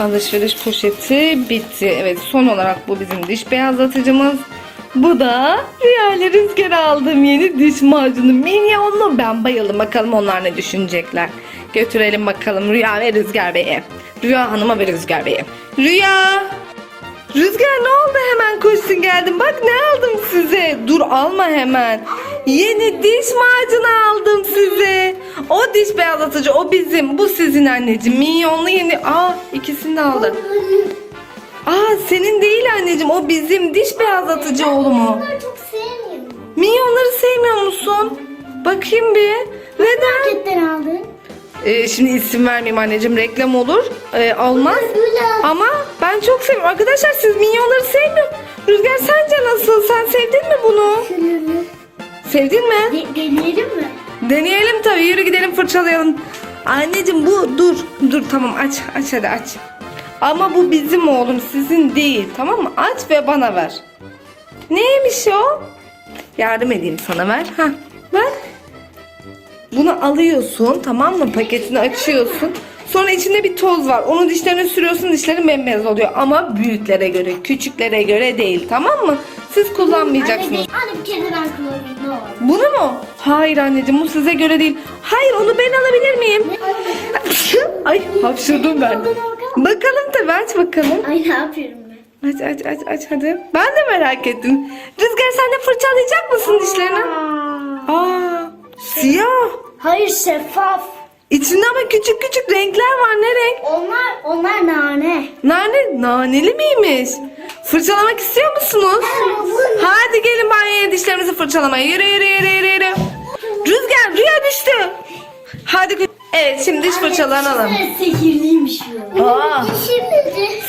Alışveriş poşeti bitti. Evet son olarak bu bizim diş beyazlatıcımız. Bu da Rüya'yla Rüzgar aldığım yeni diş macunu. Minyonlu. Ben bayıldım. Bakalım onlar ne düşünecekler. Götürelim bakalım Rüya ve Rüzgar Bey'e. Rüya Hanım'a ve Rüzgar Bey'e. Rüya! Rüzgar ne oldu hemen koştun geldin. Bak ne aldım size. Dur alma hemen. Yeni diş macunu aldım size. O diş beyazlatıcı o bizim. Bu sizin anneciğim. Minyonlu yeni. Aa ikisini de aldı. Aa senin değil anneciğim. O bizim diş beyazlatıcı oğlum o. Bunları çok sevmiyorum. Minyonları sevmiyor musun? Bakayım bir. Neden? Marketten aldın. Ee, şimdi isim vermeyeyim anneciğim. Reklam olur. Ee. Böyle. Ama ben çok seviyorum. Arkadaşlar siz minyonları sevmiyor. Rüzgar sence nasıl? Sen sevdin mi bunu? Sevdin mi? de- deneyelim mi? Deneyelim tabii. Yürü gidelim fırçalayalım. Anneciğim bu dur. Dur tamam aç. Aç hadi aç. Ama bu bizim oğlum sizin değil. Tamam mı? Aç ve bana ver. Neymiş o? Yardım edeyim sana ver. Ha, ver. Bunu alıyorsun tamam mı? Paketini açıyorsun. Sonra içinde bir toz var. Onu dişlerine sürüyorsun dişlerin bembeyaz oluyor. Ama büyüklere göre, küçüklere göre değil. Tamam mı? Siz kullanmayacaksınız. Anne, anne bir kere ben kullanayım. Bunu mu? Hayır anneciğim bu size göre değil. Hayır onu ben alabilir miyim? Ay hapşırdım ben. Bakalım tabii aç bakalım. Ay ne yapıyorum ben? Aç aç aç aç hadi. Ben de merak ettim. Rüzgar sen de fırçalayacak mısın dişlerini? Aa siyah. Hayır şeffaf. İçinde ama küçük küçük renkler var. Ne renk? Onlar onlar nane. Nane, naneli miymiş? Fırçalamak istiyor musunuz? Hadi gelin banyoya dişlerimizi fırçalamaya. Yürü yürü yürü yürü yürü. Rüzgar rüya düştü. Hadi. Evet şimdi diş fırçalanalım. Evet sihirliymiş bu. Aa.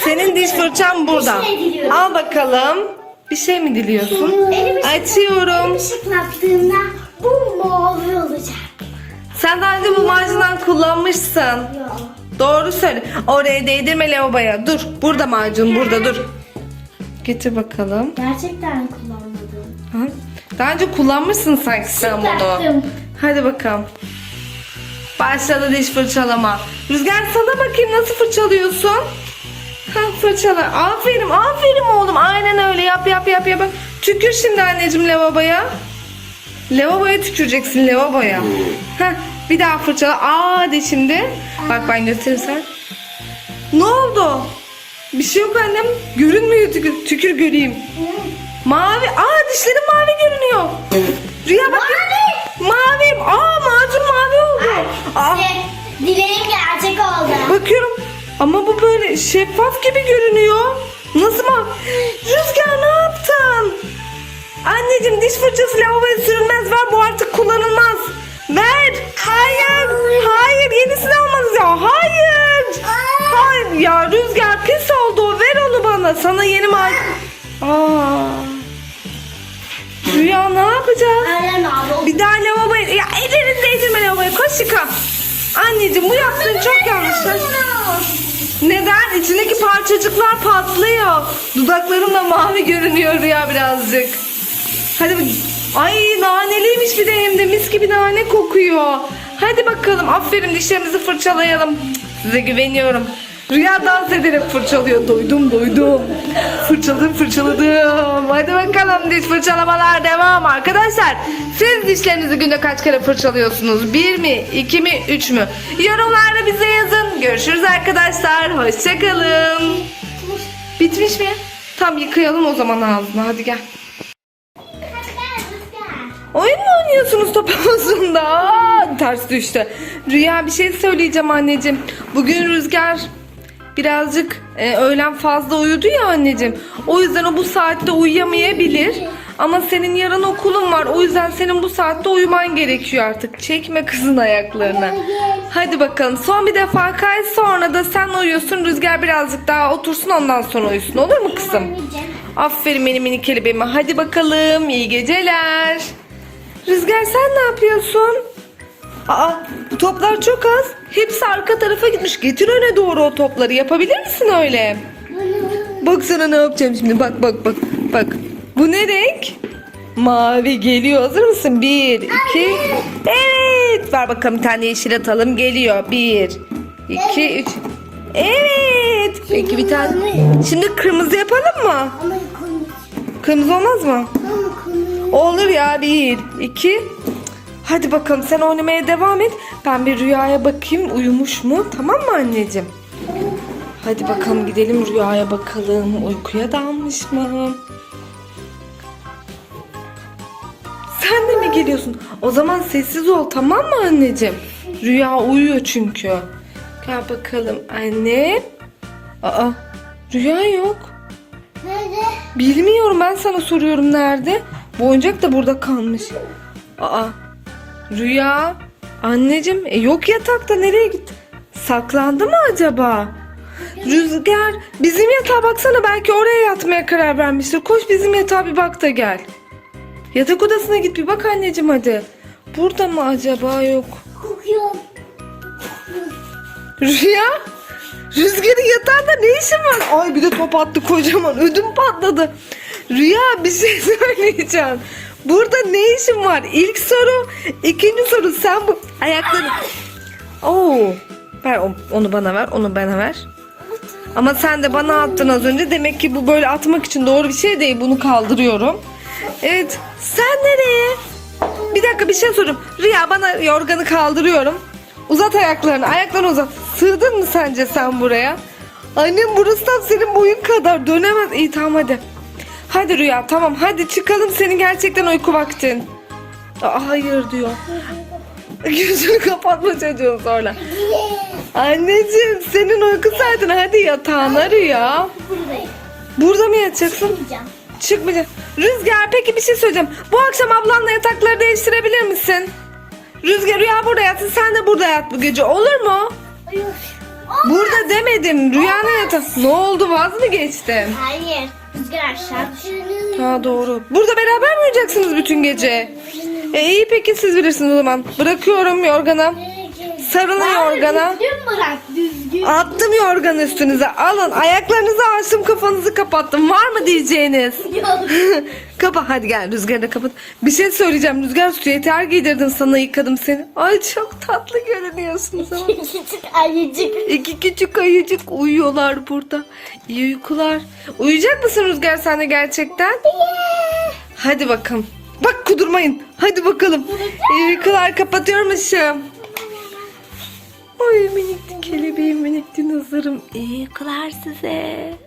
Senin diş fırçan burada. Al bakalım. Bir şey mi diliyorsun? Açıyorum. ışıklattığımda bu mavi olacak. Sen daha önce bu macundan kullanmışsın. Ya. Doğru söyle. Oraya değdirme lavaboya. Dur. Burada macun burada dur. Getir bakalım. Gerçekten kullanmadım. Ha? Daha önce kullanmışsın sanki sen bunu. Hadi bakalım. Başladı diş fırçalama. Rüzgar sana bakayım nasıl fırçalıyorsun? Ha fırçala. Aferin aferin oğlum. Aynen öyle yap yap yap yap. Tükür şimdi anneciğim lavaboya. Lavaboya tüküreceksin lavaboya. Ha bir daha fırçala. Aa de şimdi. Bak ben gösterirsem. Ne oldu? Bir şey yok annem. Görünmüyor tükür. Tükür göreyim. Mavi. Aa dişlerim mavi görünüyor. Rüya bak. Mavi. Aa macun mavi oldu. Aa, Ve Dileğim gerçek oldu. bakıyorum. Ama bu böyle şeffaf gibi görünüyor. Nasıl ma? Rüzgar ne yaptın? Anneciğim diş fırçası lavaboya sürülmez. Ver bu artık kullanılmaz. Ver. Hayır. Hayır yenisini almanız ya. Hayır. Hayır ya Rüzgar pis oldu. Ver onu bana. Sana yeni ma... Aa. Rüya ne yapacağız? Bir daha lavaboya... Ya ellerini değdirme lavaboya. Koş yıka. Anneciğim bu yaptığın çok yanlış. Neden? İçindeki parçacıklar patlıyor. Dudaklarım da mavi görünüyor Rüya birazcık. Hadi bak. Ay naneliymiş bir de hem de mis gibi nane kokuyor. Hadi bakalım aferin dişlerimizi fırçalayalım. Size güveniyorum. Rüya dans ederek fırçalıyor. Doydum doydum. Fırçaladım fırçaladım. Hadi bakalım diş fırçalamalar devam arkadaşlar. Siz dişlerinizi günde kaç kere fırçalıyorsunuz? Bir mi? iki mi? Üç mü? Yorumlarda bize yazın. Görüşürüz arkadaşlar. Hoşçakalın. Bitmiş mi? Tam yıkayalım o zaman ağzını. Hadi gel. Oyun mu oynuyorsunuz top havuzunda? Aa, ters düştü. Rüya bir şey söyleyeceğim anneciğim. Bugün Rüzgar birazcık e, öğlen fazla uyudu ya anneciğim. O yüzden o bu saatte uyuyamayabilir. Ama senin yarın okulun var. O yüzden senin bu saatte uyuman gerekiyor artık. Çekme kızın ayaklarını. Hadi bakalım. Son bir defa kay sonra da sen uyuyorsun. Rüzgar birazcık daha otursun ondan sonra uyusun. Olur mu kızım? Aferin benim minik kelebeğime. Hadi bakalım. İyi geceler. Rüzgar sen ne yapıyorsun? Aa bu toplar çok az. Hepsi arka tarafa gitmiş. Getir öne doğru o topları. Yapabilir misin öyle? Bak sana ne yapacağım şimdi. Bak bak bak. Bak. Bu ne renk? Mavi geliyor. Hazır mısın? Bir, iki. Evet. Ver bakalım bir tane yeşil atalım. Geliyor. Bir, iki, üç. Evet. Peki bir tane. Şimdi kırmızı yapalım mı? Kırmızı olmaz mı? Olur ya bir, iki. Hadi bakalım sen oynamaya devam et. Ben bir rüyaya bakayım uyumuş mu? Tamam mı anneciğim? Hadi bakalım gidelim rüyaya bakalım. Uykuya dalmış mı? Sen de mi geliyorsun? O zaman sessiz ol tamam mı anneciğim? Rüya uyuyor çünkü. Gel bakalım anne. Aa rüya yok. Nerede? Bilmiyorum ben sana soruyorum nerede? Bu oyuncak da burada kalmış. Aa Rüya anneciğim e, yok yatakta nereye gitti? Saklandı mı acaba? Rüzgar bizim yatağa baksana belki oraya yatmaya karar vermiştir. Koş bizim yatağa bir bak da gel. Yatak odasına git bir bak anneciğim hadi. Burada mı acaba yok. Rüya? Rüzgar'ın yatağında ne işin var? Ay bir de top attı kocaman. Ödüm patladı. Rüya bir şey söyleyeceğim. Burada ne işin var? İlk soru. ikinci soru. Sen bu ayakları... Oo. Ver onu bana ver. Onu bana ver. Ama sen de bana attın az önce. Demek ki bu böyle atmak için doğru bir şey değil. Bunu kaldırıyorum. Evet. Sen nereye? Bir dakika bir şey sorayım. Rüya bana yorganı kaldırıyorum. Uzat ayaklarını. Ayaklarını uzat. Sığdın mı sence sen buraya? Annem burası tam senin boyun kadar. Dönemez. İyi tamam hadi. Hadi Rüya tamam hadi çıkalım senin gerçekten uyku vaktin. Aa, hayır diyor. Gözünü kapatma çocuğun sonra. Anneciğim senin uyku saatin hadi yatağına Rüya. Burada mı yatacaksın? Çıkmayacak. Rüzgar peki bir şey söyleyeceğim. Bu akşam ablanla yatakları değiştirebilir misin? Rüzgar Rüya burada yatsın sen de burada yat bu gece olur mu? Hayır. Burada demedim Rüyanın yatak. Ne oldu vaz mı geçtin? Hayır. Ha doğru. Burada beraber mi uyuyacaksınız bütün gece? E iyi peki siz bilirsiniz o zaman. Bırakıyorum yorgana. Sarılın yorgana. Düzgün bırak düzgün. Attım yorganı üstünüze. Alın ayaklarınızı açtım kafanızı kapattım. Var mı diyeceğiniz? Kapa hadi gel Rüzgar'ı da kapat. Bir şey söyleyeceğim Rüzgar süveter giydirdim sana yıkadım seni. Ay çok tatlı görünüyorsunuz ama. Küçük ayıcık. İki küçük ayıcık uyuyorlar burada. İyi uykular. Uyuyacak mısın Rüzgar sen de gerçekten? Hadi bakalım. Bak kudurmayın. Hadi bakalım. İyi uykular kapatıyorum ışığım. Ay minik kelebeğim minik dinozorum. İyi uykular size.